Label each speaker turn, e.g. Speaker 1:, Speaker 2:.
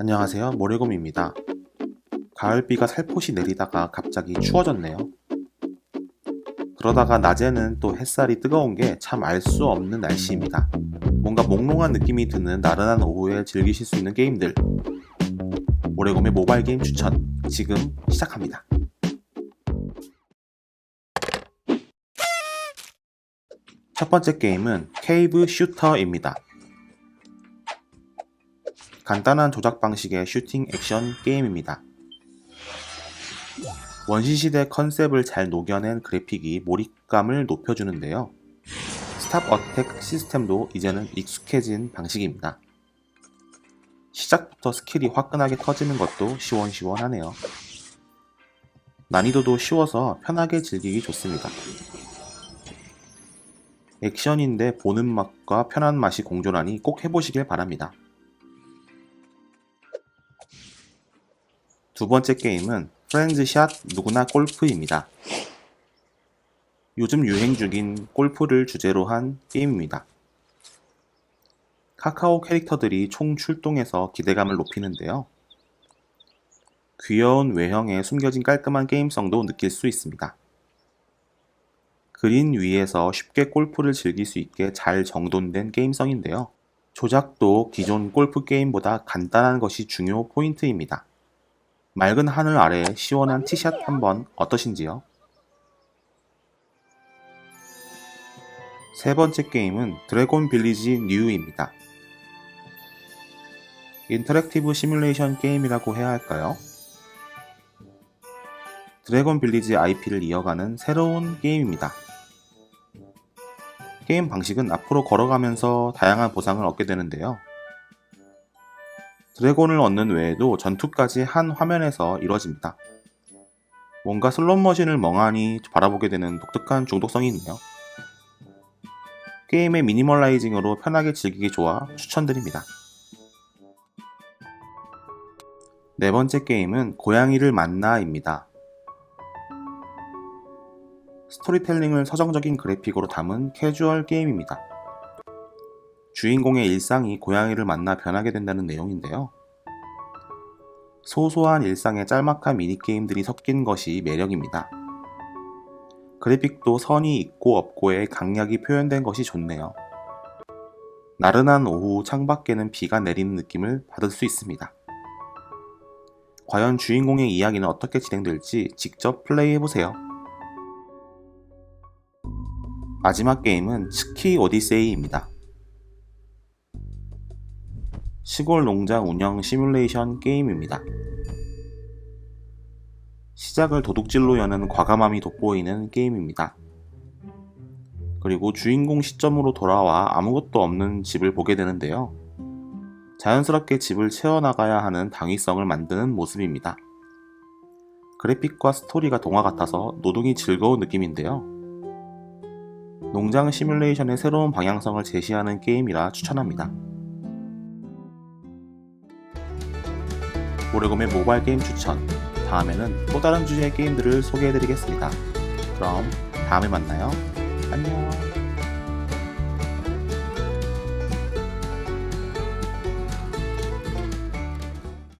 Speaker 1: 안녕하세요. 모래곰입니다. 가을비가 살포시 내리다가 갑자기 추워졌네요. 그러다가 낮에는 또 햇살이 뜨거운 게 참 알 수 없는 날씨입니다. 뭔가 몽롱한 느낌이 드는 나른한 오후에 즐기실 수 있는 게임들. 모래곰의 모바일 게임 추천 지금 시작합니다. 첫 번째 게임은 케이브 슈터입니다. 간단한 조작 방식의 슈팅 액션 게임입니다. 원시시대 컨셉을 잘 녹여낸 그래픽이 몰입감을 높여주는데요. 스탑 어택 시스템도 이제는 익숙해진 방식입니다. 시작부터 스킬이 화끈하게 터지는 것도 시원시원하네요. 난이도도 쉬워서 편하게 즐기기 좋습니다. 액션인데 보는 맛과 편한 맛이 공존하니 꼭 해보시길 바랍니다. 두 번째 게임은 프렌즈샷 누구나 골프입니다. 요즘 유행 중인 골프를 주제로 한 게임입니다. 카카오 캐릭터들이 총 출동해서 기대감을 높이는데요. 귀여운 외형에 숨겨진 깔끔한 게임성도 느낄 수 있습니다. 그린 위에서 쉽게 골프를 즐길 수 있게 잘 정돈된 게임성인데요. 조작도 기존 골프 게임보다 간단한 것이 중요 포인트입니다. 맑은 하늘 아래 시원한 티샷 한번 어떠신지요? 세 번째 게임은 드래곤 빌리지 뉴입니다. 인터랙티브 시뮬레이션 게임이라고 해야 할까요? 드래곤 빌리지 IP를 이어가는 새로운 게임입니다. 게임 방식은 앞으로 걸어가면서 다양한 보상을 얻게 되는데요. 드래곤을 얻는 외에도 전투까지 한 화면에서 이루어집니다. 뭔가 슬롯머신을 멍하니 바라보게 되는 독특한 중독성이 있네요. 게임의 미니멀라이징으로 편하게 즐기기 좋아 추천드립니다. 네 번째 게임은 고양이를 만나입니다. 스토리텔링을 서정적인 그래픽으로 담은 캐주얼 게임입니다. 주인공의 일상이 고양이를 만나 변하게 된다는 내용인데요. 소소한 일상의 짤막한 미니게임들이 섞인 것이 매력입니다. 그래픽도 선이 있고 없고의 강약이 표현된 것이 좋네요. 나른한 오후 창밖에는 비가 내리는 느낌을 받을 수 있습니다. 과연 주인공의 이야기는 어떻게 진행될지 직접 플레이해보세요. 마지막 게임은 스키 오디세이입니다. 시골 농장 운영 시뮬레이션 게임입니다. 시작을 도둑질로 여는 과감함이 돋보이는 게임입니다. 그리고 주인공 시점으로 돌아와 아무것도 없는 집을 보게 되는데요. 자연스럽게 집을 채워나가야 하는 당위성을 만드는 모습입니다. 그래픽과 스토리가 동화 같아서 노동이 즐거운 느낌인데요. 농장 시뮬레이션의 새로운 방향성을 제시하는 게임이라 추천합니다. 모래곰의 모바일 게임 추천. 다음에는 또 다른 주제의 게임들을 소개해드리겠습니다. 그럼 다음에 만나요. 안녕.